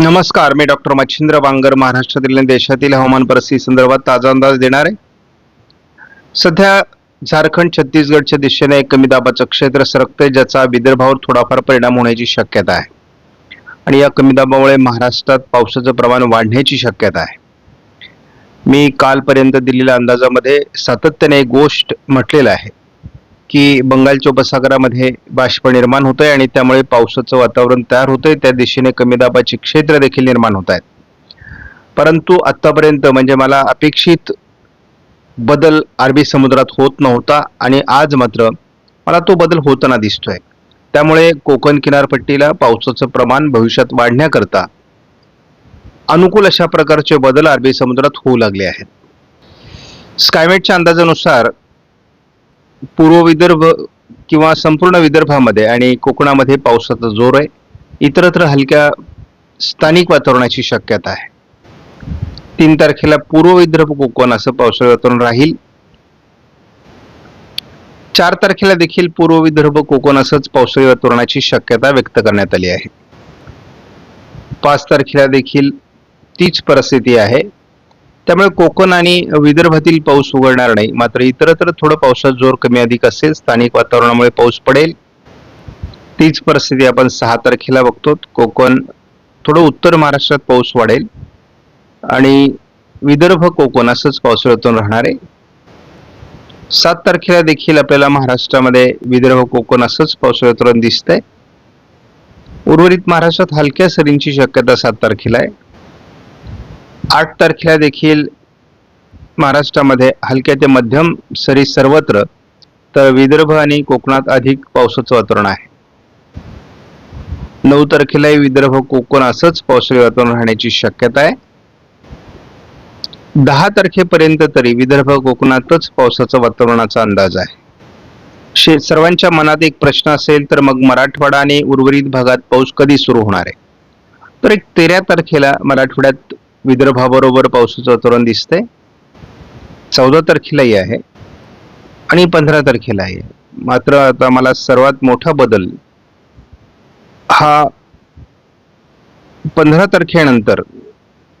नमस्कार मी डॉक्टर मच्छिंद्र वांगर महाराष्ट्रातील देशातील हवामान परिस्थिती संदर्भात ताजा अंदाज देणार आहे. सध्या झारखंड छत्तीसगडच्या दिशेने एक कमी दाबाचं क्षेत्र सरकते ज्याचा विदर्भावर थोडाफार परिणाम होण्याची शक्यता आहे. आणि या कमी दाबामुळे महाराष्ट्रात पावसाचं प्रमाण वाढण्याची शक्यता आहे. मी कालपर्यंत दिलेल्या अंदाजामध्ये सातत्याने एक गोष्ट म्हटलेलं आहे. की बंगालच्या उपसागरामध्ये बाष्प निर्माण होत आहे आणि त्यामुळे पावसाचं वातावरण तयार होतंय. त्या दिशेने कमी दाबाची क्षेत्र देखील निर्माण होत आहेत परंतु आतापर्यंत म्हणजे मला अपेक्षित बदल अरबी समुद्रात होत नव्हता आणि आज मात्र मला तो बदल होताना दिसतोय. त्यामुळे कोकण किनारपट्टीला पावसाचं प्रमाण भविष्यात वाढण्याकरता अनुकूल अशा प्रकारचे बदल अरबी समुद्रात होऊ लागले आहेत. स्कायमेटच्या अंदाजानुसार पूर्व विदर्भ किंवा संपूर्ण विदर्भामध्ये आणि कोकणामध्ये पावसाचा जोर आहे. इतरत्र हलक्या स्थानिक वातावरणाची शक्यता आहे. तीन तारखेला पूर्व विदर्भ कोकण असं पावसाळी वातावरण राहील. चार तारखेला देखील पूर्व विदर्भ कोकण असंच पावसाळी वातावरणाची शक्यता व्यक्त करण्यात आली आहे. पाच तारखेला देखील तीच परिस्थिती आहे. त्यामुळे कोकण आणि विदर्भातील पाऊस उघडणार नाही. मात्र इतरत्र थोडं पावसात जोर कमी अधिक असेल. स्थानिक वातावरणामुळे पाऊस पडेल. तीच परिस्थिती आपण सहा तारखेला बघतो. कोकण थोडं उत्तर महाराष्ट्रात पाऊस वाढेल. आणि विदर्भ कोकण असंच पावसाळ्यातून राहणार आहे. सात तारखेला देखील आपल्याला महाराष्ट्रामध्ये विदर्भ कोकण असंच पावसाळ्यातून दिसतंय. उर्वरित महाराष्ट्रात हलक्या सरींची शक्यता सात तारखेला आहे. आठ तारखेला देखील महाराष्ट्रामध्ये हलक्या ते मध्यम सरी सर्वत्र तर विदर्भ आणि कोकणात अधिक पावसाचं वातावरण आहे. नऊ तारखेलाही विदर्भ कोकण असंच पावसाळी वातावरण राहण्याची शक्यता आहे. दहा तारखेपर्यंत तरी विदर्भ कोकणातच पावसाचा वातावरणाचा अंदाज आहे. शे सर्वांच्या मनात एक प्रश्न असेल तर मग मराठवाडा आणि उर्वरित भागात पाऊस कधी सुरू होणार आहे? तर एक तेरा तारखेला मराठवाड्यात विदर्भाबरोबर पावसाचं वातावरण दिसतंय. चौदा तारखेलाही आहे आणि पंधरा तारखेला आहे. मात्र आता मला सर्वात मोठा बदल हा पंधरा तारखेनंतर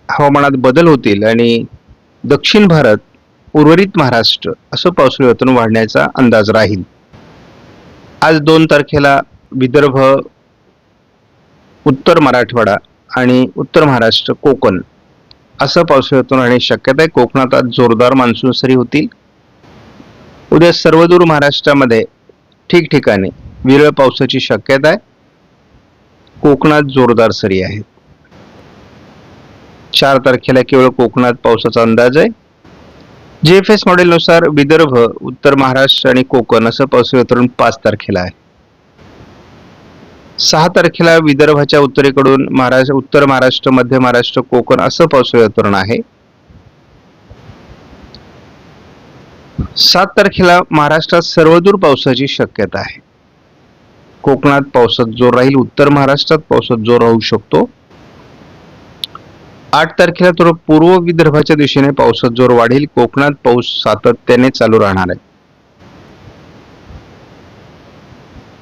हवामानात बदल होतील आणि दक्षिण भारत उर्वरित महाराष्ट्र असं पावसाळी वातावरण वाढण्याचा अंदाज राहील. आज दोन तारखेला विदर्भ उत्तर मराठवाडा आणि उत्तर महाराष्ट्र कोकण असं पावसाळ्यातून आणि शक्यता आहे कोकणात आज जोरदार मान्सून सरी होतील. उद्या सर्वदूर महाराष्ट्रामध्ये ठिकठिकाणी विरळ पावसाची शक्यता आहे. कोकणात जोरदार सरी आहेत. चार तारखेला केवळ कोकणात पावसाचा अंदाज आहे. जे एफ एस मॉडेलनुसार विदर्भ उत्तर महाराष्ट्र आणि कोकण असं पावसाळी पाच तारखेला आहे. सहा तारखेला विदर्भाच्या उत्तरेकडून महाराष्ट्र उत्तर महाराष्ट्र मध्य महाराष्ट्र कोकण असं पावसाळी वातावरण आहे. सात तारखेला महाराष्ट्रात सर्वदूर पावसाची शक्यता आहे. कोकणात पावसात जोर राहील उत्तर महाराष्ट्रात पावसात जोर राहू शकतो. आठ तारखेला तर पूर्व विदर्भाच्या दिशेने पावसात जोर वाढेल कोकणात पाऊस सातत्याने चालू राहणार आहे.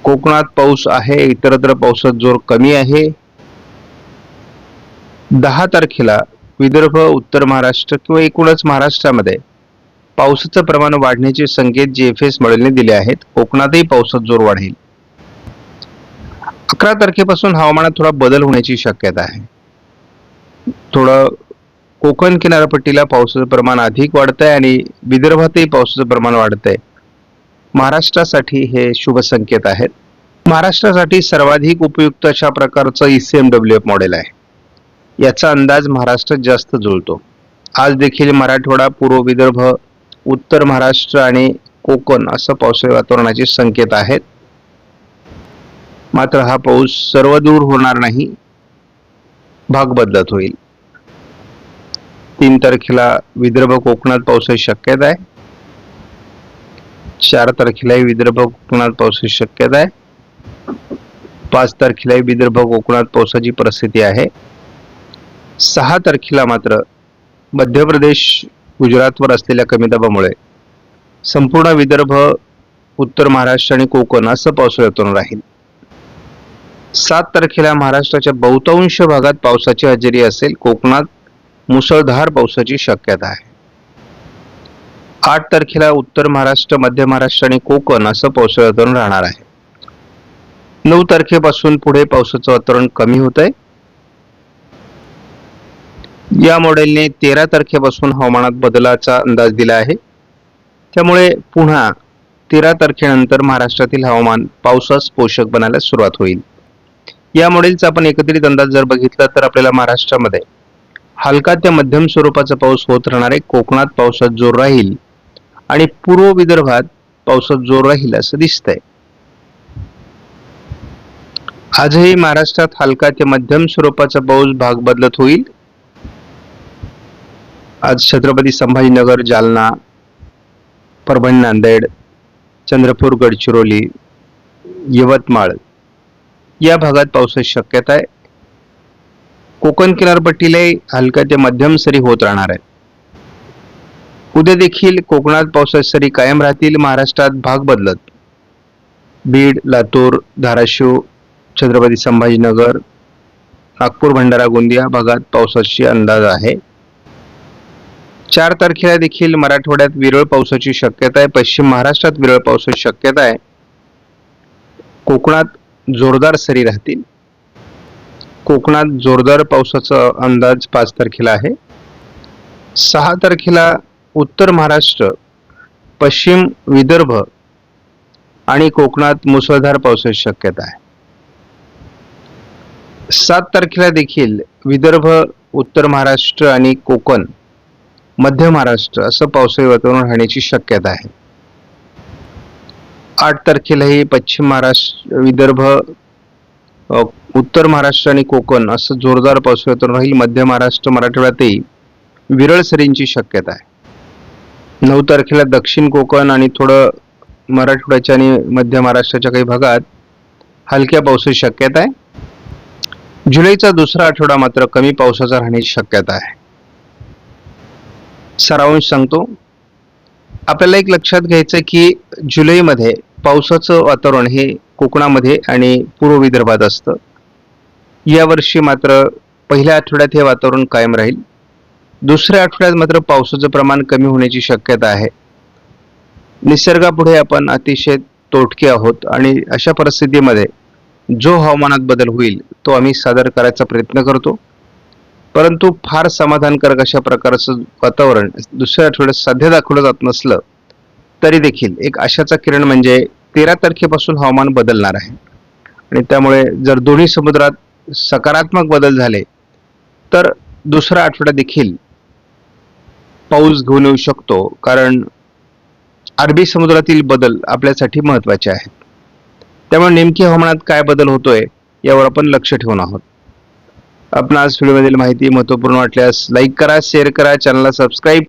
कोकणात पाऊस आहे इतरत्र पावसात जोर कमी आहे. दहा तारखेला विदर्भ उत्तर महाराष्ट्र किंवा एकूणच महाराष्ट्रामध्ये पावसाचं प्रमाण वाढण्याचे संकेत जे एफ एस मॉडेलने दिले आहेत. कोकणातही पावसात जोर वाढेल. अकरा तारखेपासून हवामानात थोडा बदल होण्याची शक्यता आहे. थोडं कोकण किनारपट्टीला पावसाचं प्रमाण अधिक वाढतंय आणि विदर्भातही पावसाचं प्रमाण वाढतंय. महाराष्ट्रासाठी हे शुभ संकेत आहेत. महाराष्ट्रासाठी सर्वाधिक उपयुक्त अशा प्रकारचं E C M W F model आहे. याचा अंदाज महाराष्ट्रात जास्त जुळतो. आज देखील मराठवाडा पूर्व विदर्भ उत्तर महाराष्ट्र आणि कोकण असं पावसाळी वातावरणाचे संकेत आहेत. मात्र हा पाऊस सर्व दूर होणार नाही. भाग बदलत होईल. तीन तारखेला विदर्भ कोकणात पावसाची शक्यता आहे. चार तारखेलाही विदर्भ कोकणात पावसाची शक्यता आहे. पाच तारखेलाही विदर्भ कोकणात पावसाची परिस्थिती आहे. सहा तारखेला मात्र मध्य प्रदेश गुजरातवर असलेल्या कमी दाबामुळे संपूर्ण विदर्भ उत्तर महाराष्ट्र आणि कोकण असं पावसाळ्यातून राहील. सात तारखेला महाराष्ट्राच्या बहुतांश भागात पावसाची हजेरी असेल. कोकणात मुसळधार पावसाची शक्यता आहे. आठ तारखेला उत्तर महाराष्ट्र मध्य महाराष्ट्र आणि कोकण असं पावसाळी वातावरण राहणार आहे. नऊ तारखेपासून पुढे पावसाचं वातावरण कमी होत आहे या मॉडेलने तेरा तारखेपासून हवामानात बदलाचा अंदाज दिला आहे. त्यामुळे पुन्हा तेरा तारखेनंतर महाराष्ट्रातील हवामान पावसास पोषक बनायला सुरुवात होईल. या मॉडेलचा आपण एकत्रित अंदाज जर बघितला तर आपल्याला महाराष्ट्रामध्ये हलका ते मध्यम स्वरूपाचा पाऊस होत राहणार आहे. कोकणात पावसात जोर राहील. आणि पूर्व विदर्भात पावसात जोर राहील असं दिसतंय. आजही महाराष्ट्रात हलका ते मध्यम स्वरूपाचा पाऊस भाग बदलत होईल. आज छत्रपती संभाजीनगर जालना परभणी नांदेड चंद्रपूर गडचिरोली यवतमाळ या भागात पावसाची शक्यता आहे. कोकण किनारपट्टीलाही हलका ते मध्यम सरी होत राहणार आहे. उद्या देखील कोकणात पावसाच्या सरी कायम राहतील महाराष्ट्रात भाग बदलत. बीड लातूर धाराशिव छत्रपती संभाजीनगर नागपूर भंडारा गोंदिया भागात पावसाची अंदाज आहे. चार तारखेला देखील मराठवाड्यात विरळ पावसाची शक्यता आहे. पश्चिम महाराष्ट्रात विरळ पावसाची शक्यता आहे. कोकणात जोरदार सरी राहतील. कोकणात जोरदार पावसाचा अंदाज पाच तारखेला आहे. सहा तारखेला उत्तर महाराष्ट्र पश्चिम विदर्भ आणि कोकणात मुसळधार पावसाची शक्यता आहे. सात तारखेला देखील विदर्भ उत्तर महाराष्ट्र आणि कोकण मध्य महाराष्ट्र असं पावसाळी वातावरण राहण्याची शक्यता आहे. आठ तारखेलाही पश्चिम महाराष्ट्र विदर्भ उत्तर महाराष्ट्र आणि कोकण असं जोरदार पावसाळी वातावरण राहील. मध्य महाराष्ट्र मराठवाड्यातही विरळ सरींची शक्यता आहे. नऊ तारखेला दक्षिण कोकण आणि थोडं मराठवाड्याच्या आणि मध्य महाराष्ट्राच्या काही भागात हलक्या पावसाची शक्यता आहे. जुलैचा दुसरा आठवडा मात्र कमी पावसाचा राहण्याची शक्यता आहे. सारांश सांगतो. आपल्याला एक लक्षात घ्यायचं की जुलैमध्ये पावसाचं वातावरण हे कोकणामध्ये आणि पूर्व विदर्भात असतं. यावर्षी मात्र पहिल्या आठवड्यात हे वातावरण कायम राहील. दुसऱ्या आठवड्यात मात्र पावसाचं प्रमाण कमी होण्याची शक्यता आहे. निसर्गापुढे आपण अतिशय तोटके आहोत आणि अशा परिस्थितीमध्ये जो हवामानात बदल होईल तो आम्ही सादर करायचा प्रयत्न करतो. परंतु फार समाधानकारक अशा प्रकारचं वातावरण दुसऱ्या आठवड्यात सध्या दाखवलं जात नसलं तरी देखील एक आशाचा किरण म्हणजे तेरा तारखेपासून हवामान बदलणार आहे. आणि त्यामुळे जर दोन्ही समुद्रात सकारात्मक बदल झाले तर दुसरा आठवडा देखील पाऊस घेऊन येऊ शकतो कारण अरबी समुद्रातील बदल आपल्यासाठी महत्त्वाचे आहेत. त्यामुळे नेमकी हवामानात काय बदल होतोय यावर आपण लक्ष ठेवून आहोत. आपण आज व्हिडिओमधील माहिती महत्त्वपूर्ण वाटल्यास लाईक करा शेअर करा चॅनलला सबस्क्राईब